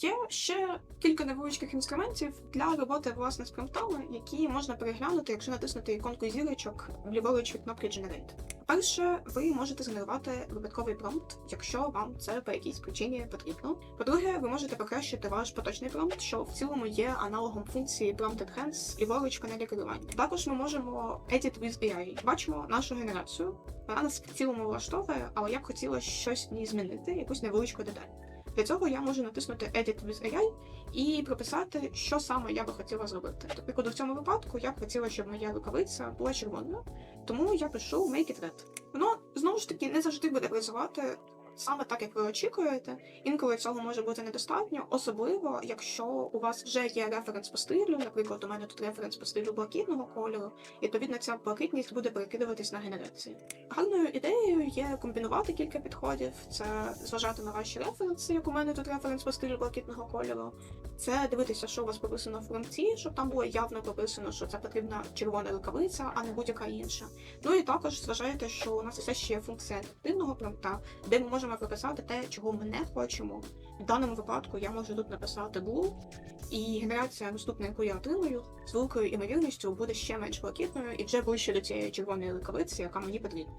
Є ще кілька невеличких інструментів для роботи власне з промптами, які можна переглянути, якщо натиснути іконку зірочок ліворуч від кнопки Generate. Перше, ви можете згенерувати випадковий промпт, якщо вам це по якійсь причині потрібно. По-друге, ви можете покращити ваш поточний промпт, що в цілому є аналогом функції Prompt Enhance ліворуч панелі керування. Також ми можемо Edit with AI. Бачимо нашу генерацію. Вона нас в цілому влаштовує, але я б хотіла щось в ній змінити, якусь невеличку деталь. Для цього я можу натиснути Edit with AI і прописати, що саме я би хотіла зробити. Тобто, в цьому випадку я б хотіла, щоб моя рукавиця була червоною, тому я пишу Make it red. Воно знову ж таки не завжди буде працювати саме так, як ви очікуєте. Інколи цього може бути недостатньо, особливо якщо у вас вже є референс по стилю. Наприклад, у мене тут референс по стилю блакитного кольору, і відповідно ця блакитність буде перекидуватись на генерації. Гарною ідеєю є комбінувати кілька підходів, це зважати на ваші референси, як у мене тут референс по стилю блакитного кольору. Це дивитися, що у вас прописано в промпті, щоб там було явно прописано, що це потрібна червона рукавиця, а не будь-яка інша. Ну і також зважайте, що у нас все ще є функція активного промпта, де ми можемо прописати те, чого ми не хочемо. В даному випадку я можу тут написати blue, і генерація наступна, яку я отримую, з великою імовірністю буде ще менш блакитною і вже ближче до цієї червоної рукавиці, яка мені потрібна.